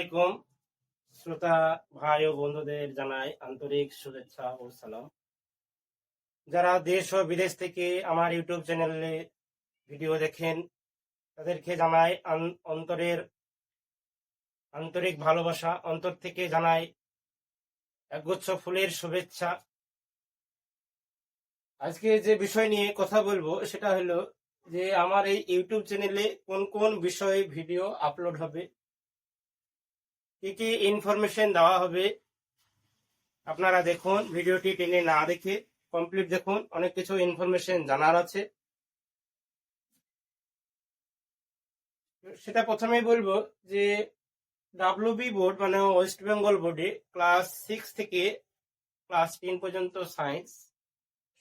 আলাইকুম। শ্রোতা, ভাই ও বন্ধুদের জানাই আন্তরিক শুভেচ্ছা ও সালাম। যারা দেশ ও বিদেশ থেকে আমার ইউটিউব চ্যানেলে ভিডিও দেখেন, তাদেরকে জানাই অন্তরের আন্তরিক ভালোবাসা, অন্তর থেকে জানাই একগুচ্ছ ফুলের শুভেচ্ছা। আজকে যে বিষয় নিয়ে কথা বলব, সেটা হলো যে আমার এই ইউটিউব চ্যানেলে কোন কোন বিষয়ে ভিডিও আপলোড হবে কি কি ইনফরমেশন দেওয়া হবে, আপনারা দেখুন, ভিডিওটি টেনে না দেখে কমপ্লিট দেখুন, অনেক কিছু ইনফরমেশন জানার আছে। সেটা প্রথমেই বলব যে ডাব্লিউবি বোর্ড মানে ওয়েস্ট বেঙ্গল বোর্ডে ক্লাস সিক্স থেকে ক্লাস টেন পর্যন্ত সায়েন্স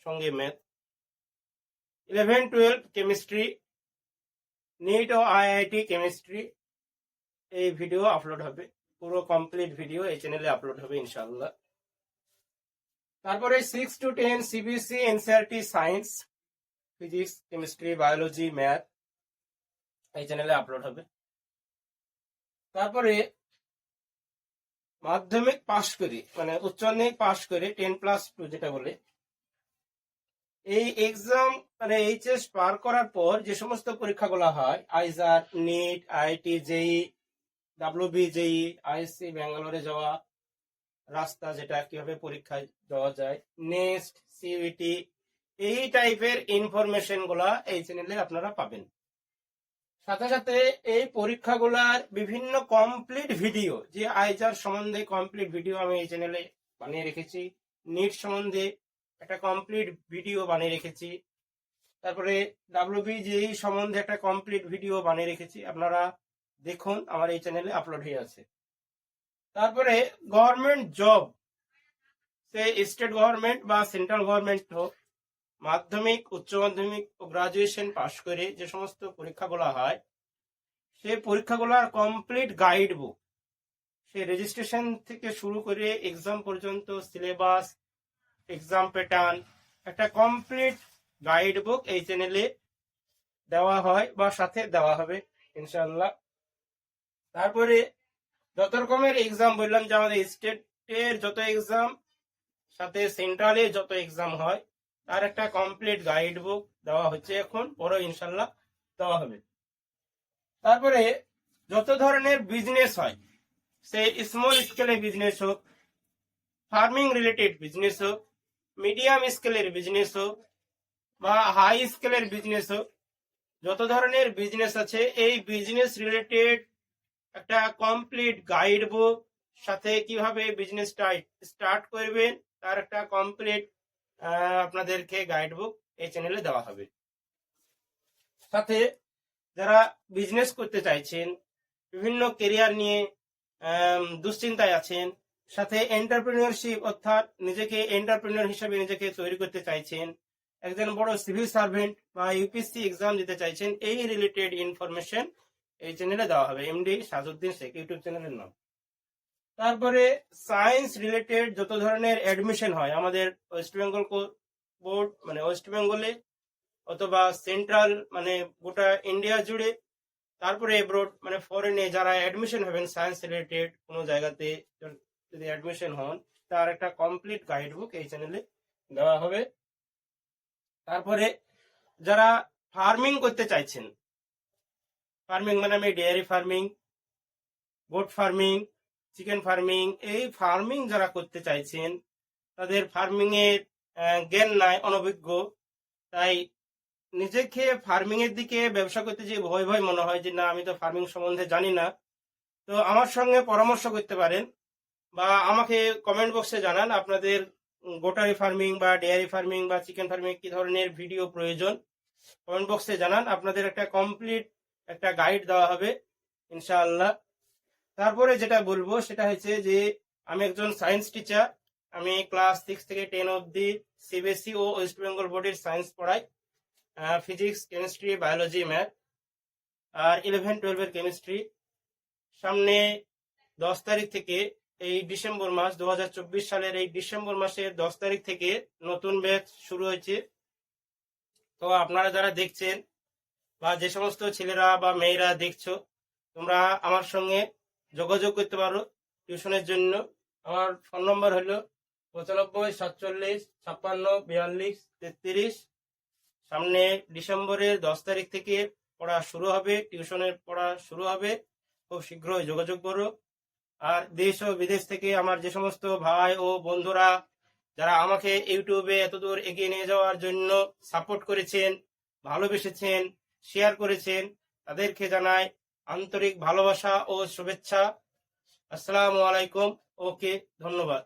সঙ্গে math eleven twelve chemistry NEET ও আইআইটি কেমিস্ট্রি এই ভিডিও আপলোড হবে। পুরো কমপ্লিট ভিডিও এই চ্যানেলে আপলোড হবে ইনশাআল্লাহ। তারপরে six to ten CBSE NCERT science physics chemistry biology math এই চ্যানেলে আপলোড হবে। তারপরে মাধ্যমিক পাশ করে মানে উচ্চ মাধ্যমিক পাশ করে টেন প্লাস টু যেটা বলে, এই এক্সাম মানে এইচএস পার করার পর যে সমস্ত পরীক্ষাগুলো হয় IISER NEET IIT JEE WB JEE ISC ব্যাঙ্গালোরে যাওয়া রাস্তা যেটা কীভাবে পরীক্ষায় দেওয়া যায়, নেক্সট সিইটি এই টাইপের ইনফরমেশনগুলা এই চ্যানেলে আপনারা পাবেন। সাথে সাথে এই পরীক্ষাগুলার বিভিন্ন কমপ্লিট ভিডিও যে আইজার সম্বন্ধে কমপ্লিট ভিডিও আমি এই চ্যানেলে বানিয়ে রেখেছি নিট সম্বন্ধে একটা কমপ্লিট ভিডিও বানিয়ে রেখেছি, তারপরে ডাব্লিউবি জেই সম্বন্ধে একটা কমপ্লিট ভিডিও বানিয়ে রেখেছি, আপনারা দেখুন আমার এই চ্যানেলে আপলোড হয়ে আছে। তারপরে গভর্নমেন্ট জব সে স্টেট গভর্নমেন্ট বা সেন্ট্রাল গভর্নমেন্ট হোক, মাধ্যমিক, উচ্চ মাধ্যমিক ও গ্রাজুয়েশন পাশ করে যে সমস্ত পরীক্ষাগুলো হয় সেই পরীক্ষাগুলোর কমপ্লিট গাইড বুক সে রেজিস্ট্রেশন থেকে শুরু করে এক্সাম পর্যন্ত সিলেবাস এক্সাম প্যাটার্ন একটা কমপ্লিট গাইড বুক এই চ্যানেলে দেওয়া হয় বা সাথে দেওয়া হবে ইনশাল্লাহ তারপরে যত রকমের এক্সাম বললাম যে আমাদের স্টেটের যত এক্সাম সাথে সেন্ট্রালে যত এক্সাম হয়, তার একটা কমপ্লিট গাইড বুক দেওয়া হচ্ছে এখন পরে ইনশাল্লাহ দেওয়া হবে। তারপরে যত ধরনের বিজনেস হয়, সে স্মল স্কেলে বিজনেস হোক ফার্মিং রিলেটেড বিজনেস হোক মিডিয়াম স্কেলের বিজনেস হোক, বা হাই স্কেলের বিজনেস হোক, যত ধরনের বিজনেস আছে, এই বিজনেস রিলেটেড একটা কমপ্লিট গাইড বুক সাথে কীভাবে বিজনেসটা স্টার্ট করবেন, তার একটা কমপ্লিট আপনাদেরকে গাইড বুক এই চ্যানেলে দেওয়া হবে। সাথে যারা বিজনেস করতে চাইছেন, বিভিন্ন কেরিয়ার নিয়ে দুশ্চিন্তায় আছেন, সাথে এন্টারপ্রেনিয়রশিপ অর্থাৎ নিজেকে এন্টারপ্রেনিয়র হিসেবে নিজেকে তৈরি করতে চাইছেন, একজন বড় সিভিল সার্ভেন্ট বা ইউপিএসসি এক্সাম দিতে চাইছেন, এই রিলেটেড ইনফরমেশন এই চ্যানেলে দেওয়া হবে। এমডি সাজউদ্দিন শেখ, ইউটিউব চ্যানেলের নাম। তারপরে সায়েন্স রিলেটেড যত ধরনের অ্যাডমিশন হয়, আমাদের ওয়েস্ট বেঙ্গল বোর্ড মানে ওয়েস্ট বেঙ্গলে অথবা সেন্ট্রাল মানে গোটা ইন্ডিয়া জুড়ে, তারপরে এব্রোড মানে ফরেনে যারা অ্যাডমিশন হবেন সায়েন্স রিলেটেড কোনো জায়গাতে যদি অ্যাডমিশন হন, তার একটা কমপ্লিট গাইড বুক এই চ্যানেলে দেওয়া হবে। তারপরে যারা ফার্মিং করতে চাইছেন ফার্মিং মানে আমি dairy farming, goat farming, chicken farming, এই ফার্মিং যারা করতে চাইছেন, তাদের ফার্মিং এর জ্ঞান নাই, অনভিজ্ঞ। তাই নিজেকে ফার্মিং এর দিকে ব্যবসা করতে যে ভয় ভয় মনে হয় যে, না, আমি তো ফার্মিং সম্বন্ধে জানি না। তো আমার সঙ্গে পরামর্শ করতে পারেন বা আমাকে কমেন্ট বক্সে জানান আপনাদের গোটারি ফার্মিং বা ডেয়ারি ফার্মিং বা চিকেন ফার্মিং কি ধরনের ভিডিও প্রয়োজন। কমেন্ট বক্সে জানান। আপনাদের একটা কমপ্লিট একটা গাইড দেওয়া হবে, ইনশাআল্লাহ। তারপরে যেটা বলব, সেটা হচ্ছে যে আমি একজন সায়েন্স টিচার আমি ক্লাস সিক্স থেকে টেন অবধি সিবিএসসি ও ওয়েস্ট বেঙ্গল বোর্ডের সায়েন্স পড়াই ফিজিক্স কেমিস্ট্রি বায়োলজি ম্যাথ আর ইলেভেন টুয়েলভের কেমিস্ট্রি সামনে দশ তারিখ থেকে এই ডিসেম্বর মাস দু হাজার চব্বিশ সালের এই ডিসেম্বর মাসের দশ তারিখ থেকে নতুন ব্যাচ শুরু হয়েছে। তো আপনারা যারা দেখছেন বা যে সমস্ত ছেলেরা বা মেয়েরা দেখছ, তোমরা আমার সঙ্গে যোগাযোগ করতে পারো টিউশনের জন্য। আমার ফোন নম্বর হলো পঁচানব্বই, সাতচল্লিশ, ছাপ্পান্ন, বিয়াল্লিশ, তেত্রিশ। সামনে ডিসেম্বরের দশ তারিখ থেকে পড়া শুরু হবে, টিউশনের পড়া শুরু হবে। খুব শীঘ্রই যোগাযোগ করো। আর দেশ ও বিদেশ থেকে আমার যে সমস্ত ভাই ও বন্ধুরা, যারা আমাকে ইউটিউবে এতদূর এগিয়ে নিয়ে যাওয়ার জন্য সাপোর্ট করেছেন, ভালোবেসেছেন শেয়ার করেছেন। তাদেরকে জানাই আন্তরিক ভালোবাসা ও শুভেচ্ছা। আসসালামু আলাইকুম। ওকে ধন্যবাদ।